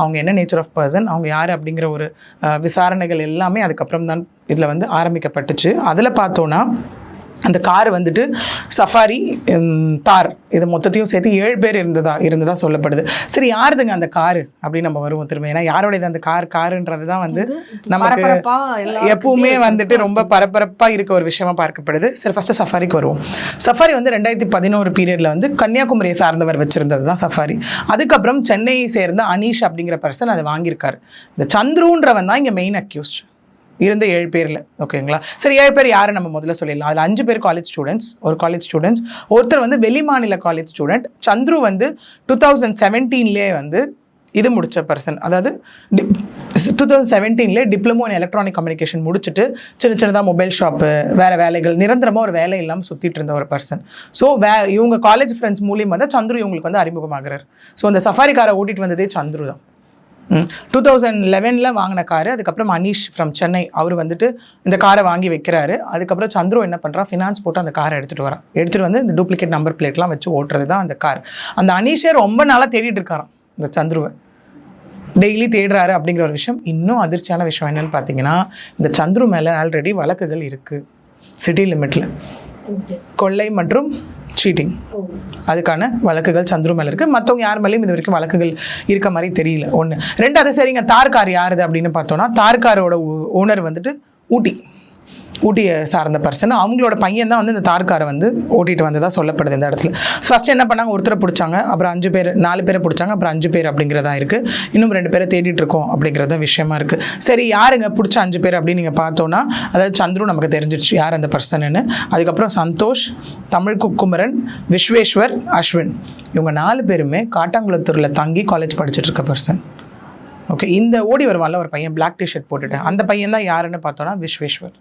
அவங்க என்ன நேச்சர் ஆஃப் பர்சன் அவங்க யார் அப்படிங்கிற ஒரு விசாரணைகள் எல்லாமே அதுக்கப்புறம் தான் இதில் வந்து ஆரம்பிக்கப்பட்டுச்சு. அதில் பார்த்தோன்னா அந்த கார் வந்துட்டு சஃபாரி தார். இது மொத்தத்தையும் சேர்த்து ஏழு பேர் இருந்ததா இருந்ததா சொல்லப்படுது. சரி யாருதுங்க அந்த காரு அப்படின்னு நம்ம வருவோம் திரும்ப. ஏன்னா யாரோடையது அந்த கார் காருன்றது தான் வந்து நமக்கு எப்பவுமே வந்துட்டு ரொம்ப பரபரப்பாக இருக்க ஒரு விஷயமா பார்க்கப்படுது. சரி ஃபஸ்ட்டு சஃபாரிக்கு வருவோம். சஃபாரி வந்து ரெண்டாயிரத்தி பதினோரு பீரியடில் வந்து கன்னியாகுமரியை சார்ந்தவர் வச்சிருந்தது தான் சஃபாரி அதுக்கப்புறம் சென்னையை சேர்ந்த அனீஷ் அப்படிங்கிற பர்சன் அதை வாங்கியிருக்காரு. இந்த சந்துருன்றவன் தான் இங்கே மெயின் அக்யூஸ்ட் இருந்த ஏழு பேரில் ஓகேங்களா சரி ஏழு பேர் யாரை நம்ம முதல்ல சொல்லிடலாம்? அதில் அஞ்சு பேர் காலேஜ் ஸ்டூடெண்ட்ஸ் ஒரு காலேஜ் ஸ்டூடெண்ட்ஸ் ஒருத்தர் வந்து வெளிமாநில காலேஜ் ஸ்டூடெண்ட் சந்துரு வந்து டூ தௌசண்ட் செவன்டீன்லேயே வந்து இது முடித்த பர்சன் அதாவது டூ தௌசண்ட் செவன்டீனில் டிப்ளமோ இன் எலக்ட்ரானிக் கம்யூனிகேஷன் முடிச்சுட்டு சின்ன சின்னதாக மொபைல் ஷாப்பு வேறு வேலைகள் நிரந்தரமாக ஒரு வேலை இல்லாமல் சுற்றிட்டு இருந்த ஒரு பர்சன் ஸோ வே இவங்க காலேஜ் ஃப்ரெண்ட்ஸ் மூலியமாக தான் சந்துரு இவங்களுக்கு வந்து அறிமுகமாகிறார். ஸோ அந்த சஃபாரி காரை வந்ததே சந்துரு தான் டூ தௌசண்ட் லெவனில் வாங்கின காரு அதுக்கப்புறம் அனீஷ் ஃப்ரம் சென்னை அவர் வந்துட்டு இந்த காரை வாங்கி வைக்கிறாரு. அதுக்கப்புறம் சந்துரு என்ன பண்ணுறா ஃபினான்ஸ் போட்டு அந்த காரை எடுத்துகிட்டு வரான். எடுத்துகிட்டு வந்து இந்த டூப்ளிகேட் நம்பர் பிளேட்லாம் வச்சு ஓட்டுறது தான் அந்த கார். அந்த அனீஷே ரொம்ப நாளாக தேடிட்டு இருக்காராம் இந்த சந்துருவை. டெய்லி தேடுறாரு அப்படிங்கிற ஒரு விஷயம். இன்னும் அதிர்ச்சியான விஷயம் என்னென்னு பார்த்தீங்கன்னா இந்த சந்துரு மேலே ஆல்ரெடி வழக்குகள் இருக்குது சிட்டி லிமிட்டில் கொள்ளை மற்றும் சீட்டிங் அதுக்கான வழக்குகள் சந்துரு மேலே இருக்குது மற்றவங்க யார் மேலேயும் இது வரைக்கும் வழக்குகள் இருக்க மாதிரி தெரியல. ஒன்று ரெண்டாவது சரிங்க தார்கார் யாருது அப்படின்னு பார்த்தோன்னா தார்காரோட ஓனர் வந்துட்டு ஊட்டி. ஊட்டியை சார்ந்த பர்சன் அவங்களோட பையன் தான் வந்து இந்த தார்காரை வந்து ஓட்டிகிட்டு வந்ததாக சொல்லப்படுது இந்த இடத்துல. ஃபஸ்ட்டு என்ன பண்ணாங்க? ஒருத்தரை பிடிச்சாங்க. அப்புறம் அஞ்சு பேர் நாலு பேரை பிடிச்சாங்க. அப்புறம் அஞ்சு பேர் அப்படிங்கிறதா இருக்குது இன்னும் ரெண்டு பேரை தேடிட்டு இருக்கோம் அப்படிங்கிறது தான் விஷயமா இருக்குது சரி யாருங்க பிடிச்ச அஞ்சு பேர் அப்படின்னு நீங்கள் பார்த்தோன்னா அதாவது சந்துரு நமக்கு தெரிஞ்சிடுச்சு யார் அந்த பர்சன்னு அதுக்கப்புறம் சந்தோஷ் தமிழ் குக்குமரன் விஸ்வேஸ்வர் அஸ்வின். இவங்க நாலு பேருமே காட்டாங்குளத்தூரில் தங்கி காலேஜ் படிச்சுட்டு இருக்க பர்சன் ஓகே இந்த ஓடி வருவான்ல ஒரு பையன் பிளாக் டிஷர்ட் போட்டுட்டு. அந்த பையன் தான் யாருன்னு பார்த்தோன்னா விஸ்வேஸ்வர்.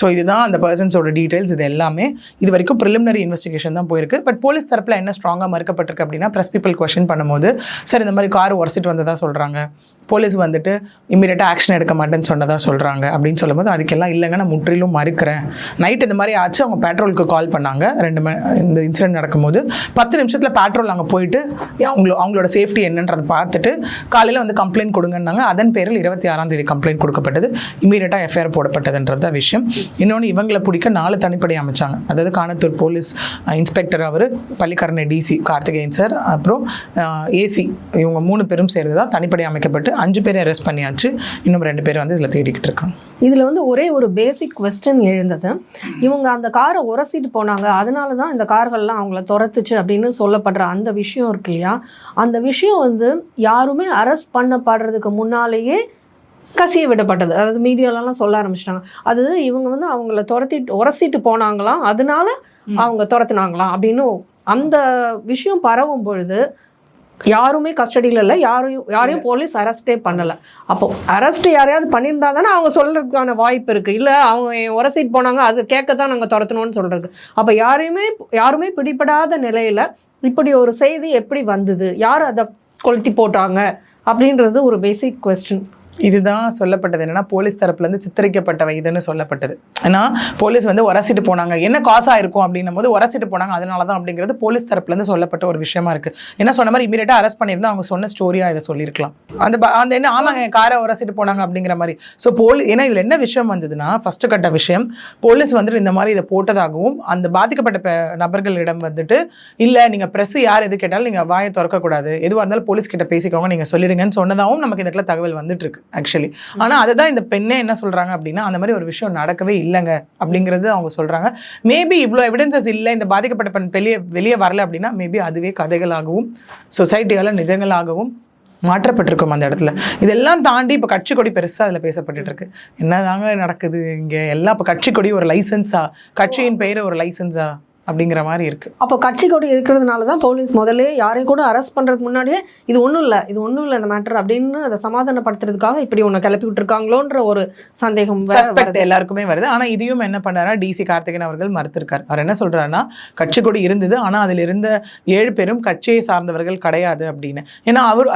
ஸோ இதுதான் அந்த பர்சன்ஸோட டீட்டெயில்ஸ் இது எல்லாமே. இது வரைக்கும் ப்ரிலிமினரி இன்வெஸ்டிகேஷன் தான் போயிருக்கு. பட் போலீஸ் தரப்பில் என்ன ஸ்ட்ராங்காக மறுக்கப்பட்டிருக்கு அப்படின்னா ப்ரெஸ் பீப்பிள் கொஷின் பண்ணும்போது சார் இந்த மாதிரி கார் உரசிட்டு வந்ததாக சொல்கிறாங்க போலீஸ் வந்துட்டு இம்மீடியட்டாக ஆக்ஷன் எடுக்க மாட்டேன்னு சொன்னதாக சொல்கிறாங்க அப்படின்னு சொல்லும்போது அதுக்கெல்லாம் இல்லைங்க நான் முற்றிலும் மறுக்கிறேன். நைட் இந்த மாதிரி ஆச்சு அவங்க பெட்ரோலுக்கு கால் பண்ணாங்க. ரெண்டு இந்த இன்சிடென்ட் நடக்கும்போது பத்து நிமிஷத்தில் பெட்ரோல் அங்கே போயிட்டு அவங்களோ அவங்களோட சேஃப்டி என்னன்றதை பார்த்துட்டு காலையில் வந்து கம்ப்ளைண்ட் கொடுங்கன்னாங்க. அதன் பேரில் இருபத்தி ஆறாம் தேதி கம்ப்ளைண்ட் கொடுக்கப்பட்டது. இமீடியட்டாக எஃப்ஐஆர் போடப்பட்டதுன்றது தான் விஷயம். இன்னொன்று இவங்களை பிடிக்க நாலு தனிப்படை அமைச்சாங்க. அதாவது காணத்தூர் போலீஸ் இன்ஸ்பெக்டர் அவர் பள்ளிக்கரணை டிசி கார்த்திகேயன் சார் அப்புறம் ஏசி இவங்க மூணு பேரும் சேர்ந்து தான் தனிப்படை அமைக்கப்பட்டு அஞ்சு பேரை அரெஸ்ட் பண்ணியாச்சு. இன்னும் ரெண்டு பேர் வந்து இதில் தேடிக்கிட்டு இருக்காங்க. இதில் வந்து ஒரே ஒரு பேசிக் கொஸ்டின் எழுந்தது. இவங்க அந்த காரை உரசிட்டு போனாங்க. அதனால தான் இந்த கார்கள்லாம் அவங்கள துரத்துச்சு அப்படின்னு சொல்லப்படுற அந்த விஷயம் இருக்கு இல்லையா? அந்த விஷயம் வந்து யாருமே அரெஸ்ட் பண்ணப்படுறதுக்கு முன்னாலேயே கசிய விடப்பட்டது. அதாவது மீடியாலலாம் சொல்ல ஆரம்பிச்சிட்டாங்க. அது இவங்க வந்து அவங்கள துரத்திட்டு உரசிட்டு போனாங்களாம் அதனால அவங்க துரத்துனாங்களாம் அப்படின்னு அந்த விஷயம் பரவும் பொழுது யாருமே கஸ்டடியில் இல்லை. யாரையும் யாரையும் போலீஸ் அரெஸ்டே பண்ணலை. அப்போ அரெஸ்ட் யாரையாவது பண்ணியிருந்தா தானே அவங்க சொல்றதுக்கான வாய்ப்பு இருக்குது இல்லை அவங்க உரசிட்டு போனாங்க அது கேட்க தான் நாங்கள் துரத்தணும்னு சொல்கிறது அப்போ யாரையுமே யாருமே பிடிபடாத நிலையில் இப்படி ஒரு செய்தி எப்படி வந்தது? யார் அதை கொளுத்தி போட்டாங்க? அப்படின்றது ஒரு பேசிக் கொஸ்டின் இதுதான் சொல்லப்பட்டது என்னன்னா போலீஸ் தரப்புலேருந்து சித்தரிக்கப்பட்டவை இதுன்னு சொல்லப்பட்டது. ஏன்னா போலீஸ் வந்து உரசிட்டு போனாங்க. என்ன காசாக இருக்கும் அப்படின்னும் போது உரசிட்டு போனாங்க. அதனால தான் அப்படிங்கிறது போலீஸ் தரப்புலேருந்து சொல்லப்பட்ட ஒரு விஷயமா இருக்கு. என்ன சொன்ன மாதிரி இமீடியட்டாக அரெஸ்ட் பண்ணியிருந்தா அவங்க சொன்ன ஸ்டோரியாக இதை சொல்லியிருக்கலாம். அந்த அந்த என்ன ஆமாங்க காரை உரசிட்டு போனாங்க அப்படிங்கிற மாதிரி. ஸோ போலீஸ் ஏன்னா இதில் என்ன விஷயம் வந்ததுன்னா ஃபஸ்ட்டு கட்ட விஷயம் போலீஸ் வந்துட்டு இந்த மாதிரி இதை போட்டதாகவும் அந்த பாதிக்கப்பட்ட பெ- நபர்களிடம் வந்துட்டு இல்லை நீங்கள் ப்ரெஸ் யார் எது கேட்டாலும் நீங்கள் வாயை திறக்கக்கூடாது. எதுவாக இருந்தாலும் போலீஸ் கிட்ட பேசிக்கோங்க. நீங்கள் சொல்லிடுங்கன்னு சொன்னதாகவும் நமக்கு இந்த இடத்துல தகவல் வந்துட்டு இருக்கு. ஆக்சுவலி ஆனா அதுதான் இந்த பெண்ணே என்ன சொல்கிறாங்க அப்படின்னா அந்த மாதிரி ஒரு விஷயம் நடக்கவே இல்லைங்க அப்படிங்கிறது அவங்க சொல்கிறாங்க மேபி இவ்வளோ எவிடன்சஸ் இல்லை இந்த பாதிக்கப்பட்ட பெண் வெளியே வெளியே வரல அப்படின்னா மேபி அதுவே கதைகளாகவும் சொசைட்டியால நிஜங்களாகவும் மாற்றப்பட்டிருக்கும் அந்த இடத்துல. இதெல்லாம் தாண்டி இப்போ கட்சி கொடி பெருசாக அதில் பேசப்பட்டுட்டு இருக்கு. என்னதாங்க நடக்குது இங்கே? எல்லாம் இப்போ கட்சி கொடி ஒரு லைசன்ஸா கட்சியின் பெயர் ஒரு லைசன்ஸா அப்படிங்கிற மாதிரி இருக்கு. அப்போ கட்சி கொடி இருக்கிறதுனால தான் போலீஸ் முதல்ல யாரையும் கூட அரெஸ்ட் பண்ணுறதுக்கு முன்னாடியே இது ஒன்றும் இல்லை இது ஒன்றும் இல்லை இந்த மேட்டர் அப்படின்னு அதை சமாதானப்படுத்துறதுக்காக இப்படி ஒன்று கிளப்பி விட்டுருக்காங்களோன்ற ஒரு சந்தேகம் சஸ்பெக்ட். எல்லாருக்குமே வருது. ஆனா இதையும் என்ன பண்ணாரா டிசி கார்த்திகேயன் அவர்கள் மறுத்திருக்கார். அவர் என்ன சொல்றாருன்னா கட்சி கொடி இருந்தது ஆனா அதில் இருந்த ஏழு பேரும் கட்சியை சார்ந்தவர்கள் கிடையாது அப்படின்னு. ஏன்னா அவர்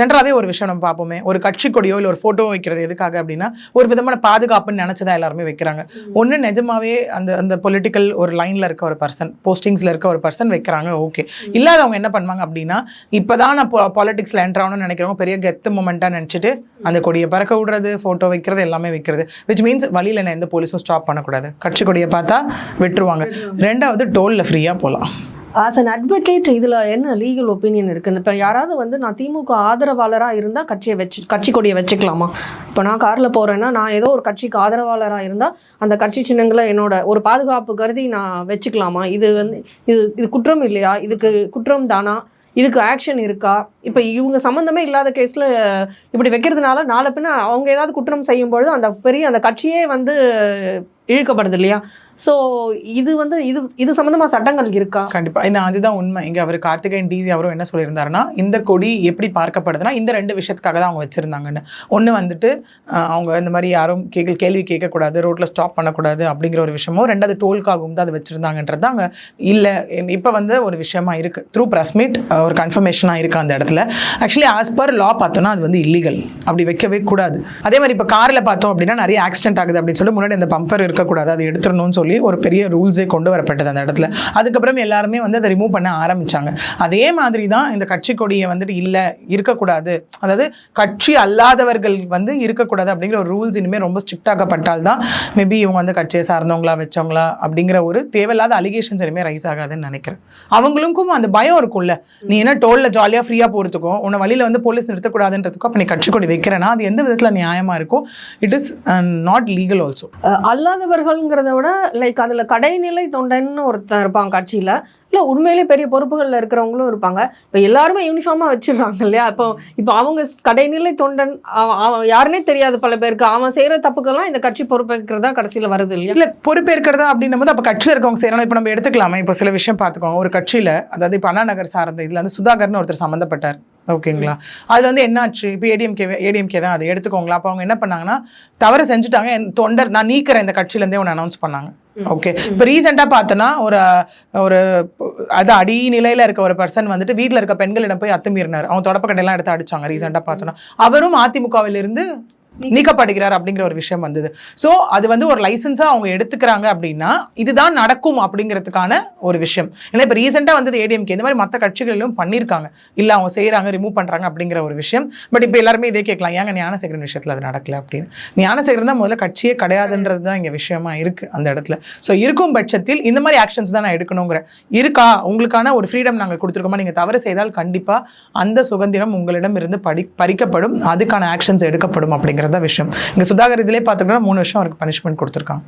ஜென்ரலாவே ஒரு விஷயம் நம்ம பார்ப்போமே. ஒரு கட்சி கொடியோ இல்லை ஒரு போட்டோ வைக்கிறது எதுக்காக அப்படின்னா ஒரு விதமான பாதுகாப்புன்னு நினைச்சுதான் எல்லாருமே வைக்கிறாங்க. ஒண்ணு நிஜமாவே அந்த அந்த பொலிட்டிக்கல் ஒரு லைன்ல இருக்க ஒரு பர்சன் போஸ்டிங்ஸ்ல இருக்க ஒரு பர்சன் வைக்கிறாங்க ஓகே இல்லாதவங்க என்ன பண்ணுவாங்க அப்படின்னா இப்பதான் நான் பாலிடிக்ஸ்ல என்டர் ஆகணும்னு நினைக்கிறவங்க பெரிய கெத்து மூமெண்ட்டாக நினைச்சிட்டு அந்த கொடியை பறக்க விடுறது போட்டோ வைக்கிறது எல்லாமே வைக்கிறது. விச் மீன்ஸ் வழியில என்ன எந்த போலீஸும் ஸ்டாப் பண்ணக்கூடாது. கட்சி கொடியை பார்த்தா விட்டுருவாங்க. ரெண்டாவது டோல்ல ஃப்ரீயா போகலாம் ஆஸ் அன் அட்வொகேட் இதில் என்ன லீகல் ஒப்பீனியன் இருக்குன்னு இப்போ யாராவது வந்து நான் திமுக ஆதரவாளராக இருந்தால் கட்சியை வச்சு கட்சி கொடியை வச்சுக்கலாமா? இப்போ நான் காரில் போகிறேன்னா நான் ஏதோ ஒரு கட்சிக்கு ஆதரவாளராக இருந்தால் அந்த கட்சி சின்னங்களை என்னோட ஒரு பாதுகாப்பு கருதி நான் வச்சுக்கலாமா? இது வந்து இது இது குற்றம் இல்லையா? இதுக்கு குற்றம் தானா? இதுக்கு ஆக்ஷன் இருக்கா? இப்போ இவங்க சம்மந்தமே இல்லாத கேஸில் இப்படி வைக்கிறதுனால நாளை பின்ன அவங்க ஏதாவது குற்றம் செய்யும் பொழுது அந்த பெரிய அந்த கட்சியே வந்து இழுக்கப்படுது இல்லையா ஸோ இது வந்து இது இது சம்மந்தமாக சட்டங்கள் இருக்கா? கண்டிப்பாக ஏன்னா அதுதான் உண்மை. இங்கே அவர் கார்த்திகேயன் டிசி அவரும் என்ன சொல்லியிருந்தாருன்னா இந்த கொடி எப்படி பார்க்கப்படுதுன்னா இந்த ரெண்டு விஷயத்துக்காக தான் அவங்க வச்சுருந்தாங்கன்னு. ஒன்று வந்துட்டு அவங்க இந்த மாதிரி யாரும் கேள்வி கேள்வி கேட்கக்கூடாது ரோட்டில் ஸ்டாப் பண்ணக்கூடாது அப்படிங்கிற ஒரு விஷயமோ ரெண்டாவது டோல்காகவும் தான் அதை வச்சுருந்தாங்கன்றது தான் இல்லை இல்ல. இப்போ வந்து ஒரு விஷயமா இருக்குது த்ரூ ப்ரெஸ் மீட் ஒரு கன்ஃபர்மேஷனாக இருக்குது அந்த இடத்துல. ஆக்சுவலி ஆஸ் பர் லா பார்த்தோம்னா அது வந்து இல்லீகல் அப்படி வைக்கவே கூடாது. அதே மாதிரி இப்போ காரில் பார்த்தோம் அப்படின்னா நிறைய ஆக்சிடென்ட் ஆகுது அப்படின்னு சொல்லி முன்னாடி அந்த பம்பர் இருக்கும். இருக்கக்கூடாது. அதை எடுத்துடணும்னு சொல்லி ஒரு பெரிய ரூல்ஸே கொண்டு வரப்பட்டது அந்த இடத்துல. அதுக்கப்புறம் எல்லாருமே வந்து அதை ரிமூவ் பண்ண ஆரம்பித்தாங்க அதே மாதிரி தான் இந்த கட்சி கொடியை வந்துட்டு இல்லை இருக்கக்கூடாது. அதாவது கட்சி அல்லாதவர்கள் வந்து இருக்கக்கூடாது அப்படிங்கிற ஒரு ரூல்ஸ் இனிமேல் ரொம்ப ஸ்ட்ரிக்டாக்கப்பட்டால் தான் மேபி இவங்க வந்து கட்சியை சார்ந்தவங்களா வச்சவங்களா அப்படிங்கிற ஒரு தேவையில்லாத அலிகேஷன்ஸ் இனிமேல் ரைஸ் ஆகாதுன்னு நினைக்கிறேன். அவங்களுக்கும் அந்த பயம் இருக்கும்ல. நீ என்ன டோலில் ஜாலியாக ஃப்ரீயாக போகிறதுக்கும் உன்னை வழியில் வந்து போலீஸ் நிறுத்தக்கூடாதுன்றதுக்கும் அப்போ நீ கட்சி கொடி வைக்கிறேன்னா அது எந்த விதத்தில் நியாயமாக இருக்கும் uh, it is not legal also அல்லாத இல்லாதவர்கள்ங்கிறத விட லைக் அதில் கடைநிலை தொண்டன்னு ஒருத்தன் இருப்பான் கட்சியில். இல்லை உண்மையிலேயே பெரிய பொறுப்புகளில் இருக்கிறவங்களும் இருப்பாங்க. இப்போ எல்லாருமே யூனிஃபார்மாக வச்சிடுறாங்க இல்லையா? இப்போ இப்போ அவங்க கடைநிலை தொண்டன் அவன் யாருனே தெரியாது பல பேருக்கு. அவன் செய்கிற தப்புக்கெல்லாம் இந்த கட்சி பொறுப்பேற்கிறதா கடைசியில் வருது இல்லையா? இல்லை பொறுப்பேற்கிறதா அப்படின்னும் போது அப்போ கட்சியில் இருக்கவங்க செய்யணும் இப்போ நம்ம எடுத்துக்கலாமே. இப்போ சில விஷயம் பார்த்துக்கோங்க. ஒரு கட்சியில் அதாவது இப்போ அண்ணா நகர் சார்ந்த இதில் வந்து சுதாகர்னு ஒருத்தர் சம்மந்தப்பட்டார் ஓகேங்களா? அதுல வந்து என்னாச்சு இப்போ ஏடிஎம்கே ஏடிஎம்கே தான் அதை. எடுத்துக்கோங்களா. அப்போ அவங்க என்ன பண்ணாங்கன்னா தவறு செஞ்சுட்டாங்க. என் தொண்டர் நான் நீக்கிறேன் இந்த கட்சியில இருந்தே ஒன்று அனௌன்ஸ் பண்ணாங்க ஓகே. இப்போ ரீசெண்டாக பார்த்தோன்னா ஒரு ஒரு அது அடி நிலையில இருக்க ஒரு பர்சன் வந்துட்டு வீட்டில் இருக்க பெண்களிடம் போய் அத்துமீறினார். அவங்க தொடப்பக்கட்டையெல்லாம் எடுத்து அடிச்சாங்க ரீசெண்டாக பார்த்தோன்னா. அவரும் அதிமுகவில் இருந்து நீக்கப்படுகிறார் அப்படிங்கிற ஒரு விஷயம் வந்தது. ஸோ அது வந்து ஒரு லைசன்ஸாக அவங்க எடுத்துக்கிறாங்க அப்படின்னா இதுதான் நடக்கும் அப்படிங்கிறதுக்கான ஒரு விஷயம். ஏன்னா இப்போ ரீசெண்டாக வந்தது ஏடிஎம்கே இந்த மாதிரி மற்ற கட்சிகளிலும் பண்ணியிருக்காங்க. இல்லை அவங்க செய்கிறாங்க ரிமூவ் பண்ணுறாங்க அப்படிங்கிற ஒரு விஷயம். பட் இப்போ எல்லாருமே இதே கேட்கலாம். ஏங்க ஞானசேகரன் விஷயத்தில் அது நடக்கல அப்படின்னு. ஞானசேகரன் தான் முதல்ல கட்சியே கிடையாதுன்றது தான் இங்கே விஷயமா இருக்குது அந்த இடத்துல. ஸோ இருக்கும் பட்சத்தில் இந்த மாதிரி ஆக்ஷன்ஸ் தான் நான் எடுக்கணுங்கிற இருக்கா? உங்களுக்கான ஒரு ஃப்ரீடம் நாங்கள் கொடுத்துருக்கோமா? நீங்கள் தவறு செய்தால் கண்டிப்பாக அந்த சுதந்திரம் உங்களிடம் இருந்து படி பறிக்கப்படும். அதுக்கான ஆக்ஷன்ஸ் எடுக்கப்படும் அப்படிங்கிறது தான் விஷயம். இங்கே சுதாகர் இதிலே பார்த்துக்கிட்டோம்னா மூணு வருஷம் அவருக்கு பனிஷ்மெண்ட் கொடுத்துருக்காங்க.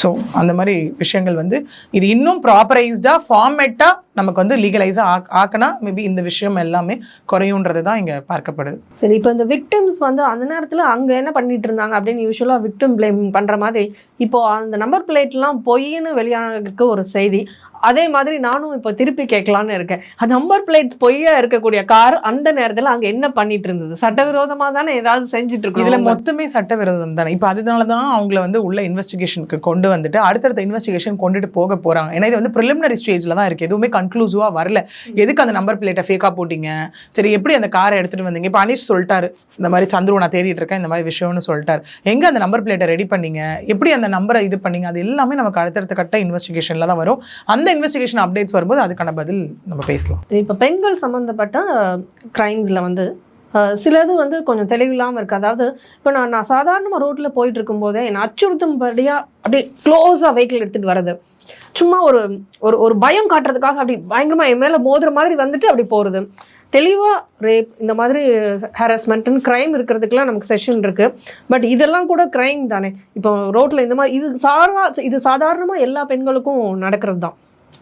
ஸோ அந்த மாதிரி விஷயங்கள் வந்து இது இன்னும் ப்ராப்பரைஸ்டாக ஃபார்மேட்டாக நமக்கு வந்து லீகலைஸாக ஆக் ஆக்கினா மேபி இந்த விஷயம் எல்லாமே குறையுன்றது தான் இங்கே பார்க்கப்படுது. சரி இப்போ இந்த விக்டிம்ஸ் வந்து அந்த நேரத்தில் அங்கே என்ன பண்ணிட்டு இருந்தாங்க அப்படின்னு யூஸ்வலாக விக்டிம் ப்ளேம் பண்ணுற மாதிரி இப்போ அந்த நம்பர் பிளேட்லாம் பொய்ன்னு வெளியானதுக்கு ஒரு செய்தி அதே மாதிரி நானும் இப்போ திருப்பி கேட்கலான்னு இருக்கேன். அந்த நம்பர் பிளேட் பொய்யா இருக்கக்கூடிய கார் அந்த நேரத்தில் அங்கே என்ன பண்ணிட்டு இருந்தது? சட்டவிரோதமாக தானே ஏதாவது செஞ்சுட்டு இதுல இருக்கோம் மொத்தமே சட்டவிரோதம் தானே. இப்போ அதனால தான் அவங்கள வந்து உள்ள இன்வெஸ்டிகேஷனுக்கு கொண்டு வந்துட்டு அடுத்தடுத்த இன்வெஸ்டிகேஷன் கொண்டுட்டு போக போறாங்க. ஏன்னா இது வந்து ப்ரிலிமினரி ஸ்டேஜ்ல தான் இருக்கு. எதுவுமே கன்க்ளூசிவா வரல. எதுக்கு அந்த நம்பர் பிளேட்டை ஃபேக்கா போட்டீங்க? சரி எப்படி அந்த காரை எடுத்துட்டு வந்தீங்க? இப்போ அனீஷ் சொல்லிட்டாரு இந்த மாதிரி சந்துரு நான் தேடிட்டு இருக்கேன் இந்த மாதிரி விஷயம்னு சொல்லிட்டாரு. எங்க அந்த நம்பர் பிளேட்டை ரெடி பண்ணீங்க? எப்படி அந்த நம்பரை இது பண்ணீங்க? அது எல்லாமே நமக்கு அடுத்தடுத்த கட்ட இன்வெஸ்டிகேஷன்ல தான் வரும். அந்த இன்வெஸ்டிகேஷன் அப்டேட்ஸ் வரும்போது அதுக்கான பதில் நம்ம பேசலாம். இப்போ பெண்கள் சம்மந்தப்பட்ட க்ரைம்ஸில் வந்து சிலது வந்து கொஞ்சம் தெளிவில்லாமல் இருக்குது அதாவது இப்போ நான் நான் சாதாரணமாக ரோட்டில் போயிட்டு இருக்கும்போதே என்னை அச்சுறுத்தும்படியாக அப்படியே க்ளோஸாக வெஹிக்கிள் எடுத்துகிட்டு வர்றது. சும்மா ஒரு ஒரு ஒரு பயம் காட்டுறதுக்காக அப்படி பயங்கரமாக என் மேலே மோதுற மாதிரி வந்துட்டு அப்படி போகிறது தெளிவாக ரேப் இந்த மாதிரி ஹராஸ்மெண்ட்டுன்னு க்ரைம் இருக்கிறதுக்கெலாம் நமக்கு செஷன் இருக்குது பட் இதெல்லாம் கூட க்ரைம் தானே. இப்போ ரோட்டில் இந்த மாதிரி இது சாரா இது சாதாரணமாக எல்லா பெண்களுக்கும் நடக்கிறது தான்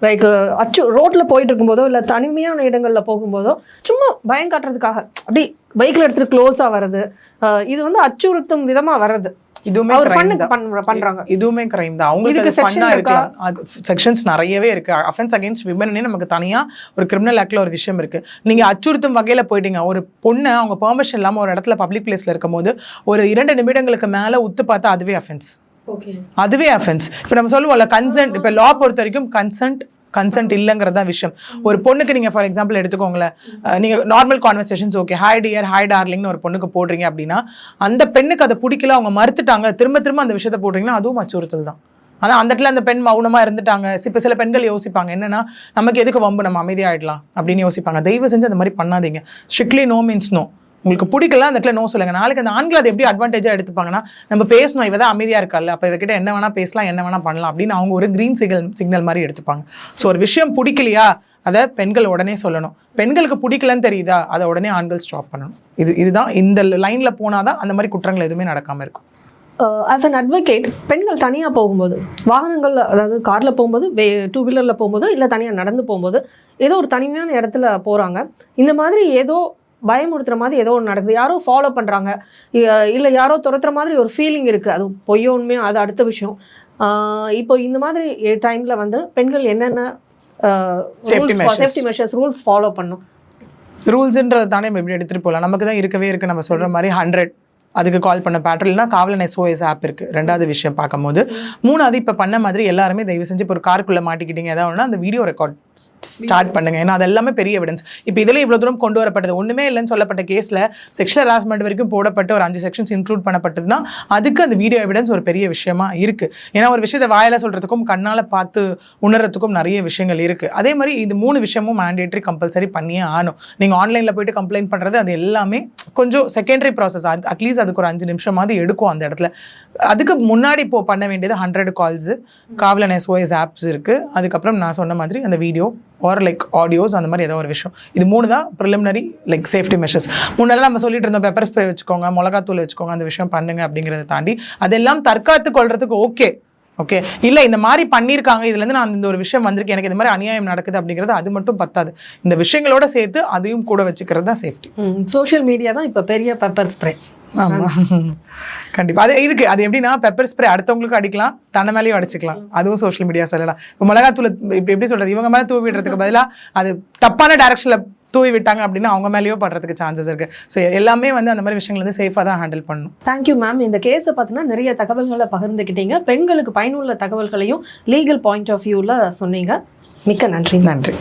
லைக் அச்சு ரோட்டில் போயிட்டு இருக்கும்போதோ இல்லை தனிமையான இடங்களில் போகும்போதோ சும்மா பயம் காட்டுறதுக்காக. அப்படி பைக்கில் எடுத்துகிட்டு க்ளோஸாக வர்றது. இது வந்து அச்சுறுத்தும் விதமாக வர்றது. இதுவுமே அவர் crime ஃபண்ணுக்கு தான். பண்ற பண்ணுறாங்க இதுவுமே கிரைம் தான். அவங்களுக்கு ஃபன்னா இருக்கா? இருக்கலாம். அது செக்ஷன்ஸ் நிறையவே இருக்கு. அஃபென்ஸ் அகைன்ஸ்ட் விமன்னே நமக்கு தனியா ஒரு கிரிமினல் ஆக்ட்ல ஒரு விஷயம் இருக்கு. நீங்க அச்சுறுத்தும் வகையில போயிட்டீங்க. ஒரு பொண்ணை அவங்க பெர்மிஷன் இல்லாம ஒரு இடத்துல பப்ளிக் பிளேஸ்ல இருக்கும்போது ஒரு இரண்டு நிமிடங்களுக்கு மேல உத்து பார்த்தா அதுவே அஃபென்ஸ் அதுவே அஃபென்ஸ் இப்போ நம்ம சொல்லுவோம்ல கன்சென்ட் இப்போ லா பொறுத்த வரைக்கும் கன்சென்ட் கன்சென்ட் இல்லைங்கிறது தான் விஷயம். ஒரு பொண்ணுக்கு நீங்கள் ஃபார் எக்ஸாம்பிள் எடுத்துக்கோங்களேன் நீங்கள் normal conversations okay hi dear hi டார்லிங்னு ஒரு பொண்ணுக்கு போடுறீங்க அப்படின்னா அந்த பெண்ணுக்கு அதை பிடிக்கல அவங்க மறுத்துட்டாங்க திரும்ப திரும்ப அந்த விஷயத்த போடுறீங்கன்னா அதுவும் அச்சுறுத்தல் தான். ஆனால் அந்த இடத்துல அந்த பெண் மௌனமாக இருந்துட்டாங்க இப்போ சில பெண்கள் யோசிப்பாங்க என்னென்னா நமக்கு எதுக்கு வம்பு நம்ம அமைதியாகிடலாம் அப்படின்னு யோசிப்பாங்க. தயவு செஞ்சு அந்த மாதிரி பண்ணாதீங்க. ஸ்ட்ரிக்ட்லி நோ மீன்ஸ் நோ உங்களுக்கு பிடிக்கல அந்த இடத்துல நோ சொல்லுங்க. நாளைக்கு அந்த ஆண்கள் அதை எப்படி அட்வான்டேஜாக எடுத்துப்பாங்கன்னா நம்ம பேசணும் இவ தான் அமைதியாக இருக்கால அப்போ இவகிட்ட என்ன வேணா பேசலாம் என்ன வேணா பண்ணலாம் அப்படின்னு அவங்க ஒரு க்ரீன் சிக்னல் சிக்னல் மாதிரி எடுத்துப்பாங்க. ஸோ ஒரு விஷயம் பிடிக்கலையா அதை பெண்கள் உடனே சொல்லணும். பெண்களுக்கு பிடிக்கலன்னு தெரியுதா அதை உடனே ஆண்கள் ஸ்டாப் பண்ணணும். இது இதுதான். இந்த லைனில் போனால் தான் அந்த மாதிரி குற்றங்கள் எதுவுமே நடக்காமல் இருக்கும். ஆஸ் அன் அட்வொகேட் பெண்கள் தனியாக போகும்போது வாகனங்களில் அதாவது காரில் போகும்போது வே டூ வீலரில் போகும்போது இல்லை தனியாக நடந்து போகும்போது ஏதோ ஒரு தனிமையான இடத்துல போகிறாங்க இந்த மாதிரி ஏதோ பயமுறுத்துற மாதிரி ஏதோ ஒன்று நடக்குது. யாரோ ஃபாலோ பண்ணுறாங்க இல்லை யாரோ துரத்துற மாதிரி ஒரு ஃபீலிங் இருக்குது அது பொய்யோ உண்மையோ அது அடுத்த விஷயம். இப்போ இந்த மாதிரி டைமில் வந்து பெண்கள் என்னென்ன. சேஃப்டி மெஷர்ஸ் ரூல்ஸ் ஃபாலோ பண்ணும்? ரூல்ஸ்ன்றது தானே நம்ம எப்படி எடுத்துகிட்டு போகலாம் நமக்கு தான் இருக்கவே இருக்கு. நம்ம சொல்கிற மாதிரி ஹண்ட்ரட் அதுக்கு கால் பண்ண பேட்டர் இல்லைனா காவலன் எஸ்ஓஎஸ் ஆப் இருக்கு. ரெண்டாவது விஷயம் பார்க்கும்போது. மூணாவது இப்போ பண்ண மாதிரி எல்லாருமே தயவு செஞ்சு இப்போ ஒரு காருக்குள்ளே மாட்டிக்கிட்டீங்க. ஏதாவது ஒன்றா அந்த வீடியோ ரெக்கார்ட் ஸ்டார்ட் பண்ணுங்க. ஏன்னா அது எல்லாமே பெரிய எவிடன்ஸ் இப்போ இதில் இவ்வளோ தூரம் கொண்டு வரப்பட்டது. ஒன்றுமே இல்லைன்னு சொல்லப்பட்ட கேஸில் செக்ஷுவல் ஹராஸ்மெண்ட் வரைக்கும் போடப்பட்டு ஒரு அஞ்சு செக்ஷன்ஸ் இன்க்ளூட் பண்ணப்பட்டதுன்னா அதுக்கு அந்த வீடியோ எவிடன்ஸ் ஒரு பெரிய விஷயமா இருக்கு. ஏன்னா ஒரு விஷயத்தை வாயில சொல்றதுக்கும் கண்ணால் பார்த்து உணர்றதுக்கும் நிறைய விஷயங்கள் இருக்கு. அதே மாதிரி இந்த மூணு விஷயமும் மேண்டேட்ரி கம்பல்சரி பண்ணியே ஆகணும். நீங்கள் ஆன்லைனில் போயிட்டு கம்ப்ளைண்ட் பண்ணுறது அது எல்லாமே கொஞ்சம் செகண்டரி ப்ராசஸ் அட்லீஸ்ட் அதுக்கு ஒரு அஞ்சு நிமிஷமாவது எடுக்கும் அந்த இடத்துல. அதுக்கு முன்னாடி இப்போ பண்ண வேண்டியது hundred calls Kavalan SOS apps இருக்கு. அதுக்கப்புறம் நான் சொன்ன மாதிரி அந்த வீடியோ ஆர் லைக் ஆடியோஸ் அந்த மாதிரி ஏதோ ஒரு விஷயம். இது மூணு தான் ப்ரிலிமினரி லைக் சேஃப்டி மெஷர்ஸ் முன்னெல்லாம் நம்ம சொல்லிட்டு இருந்தோம் பெப்பர் ஸ்ப்ரே வச்சுக்கோங்க மிளகாத்தூள் வச்சுக்கோங்க அந்த விஷயம் பண்ணுங்க அப்படிங்கிறத தாண்டி அதெல்லாம் தற்காத்து கொள்றதுக்கு ஓகே ஓகே இல்லை இந்த மாதிரி பண்ணியிருக்காங்க இதுலேருந்து நான் இந்த ஒரு விஷயம் வந்திருக்கு எனக்கு இந்த மாதிரி அநியாயம் நடக்குது அப்படிங்கிறது அது மட்டும் பத்தாது. இந்த விஷயங்களோட சேர்த்து அதையும் கூட வச்சுக்கிறது தான் சேஃப்டி சோஷியல் மீடியா தான் இப்போ பெரிய பெப்பர் ஸ்ப்ரே ஆமா. கண்டிப்பா. அது இருக்கு. அது எப்படின்னா பெப்பர் ஸ்ப்ரே அடுத்தவங்களுக்கு அடிக்கலாம் தன்னை மேலேயும் அடிச்சுக்கலாம். அதுவும் சோஷியல் மீடியா சொல்லலாம் இப்போ மிளகாத்தூள் இப்படி எப்படி சொல்றது? இவங்க மேலே தூவி விடுறதுக்கு பதிலா அது தப்பான டைரக்ஷன்ல தூவி விட்டாங்க அப்படின்னா அவங்க மேலேயோ படுறதுக்கு சான்சஸ் இருக்கு. ஸோ எல்லாமே வந்து அந்த மாதிரி விஷயங்கள் வந்து சேஃபாக தான் ஹேண்டில் பண்ணணும். தேங்க்யூ மேம் இந்த கேஸை பார்த்தினா நிறைய தகவல்களை பகிர்ந்துக்கிட்டீங்க பெண்களுக்கு பயனுள்ள தகவல்களையும் லீகல் பாயிண்ட் ஆஃப் வியூவில் சொன்னீங்க. மிக்க நன்றி. நன்றி.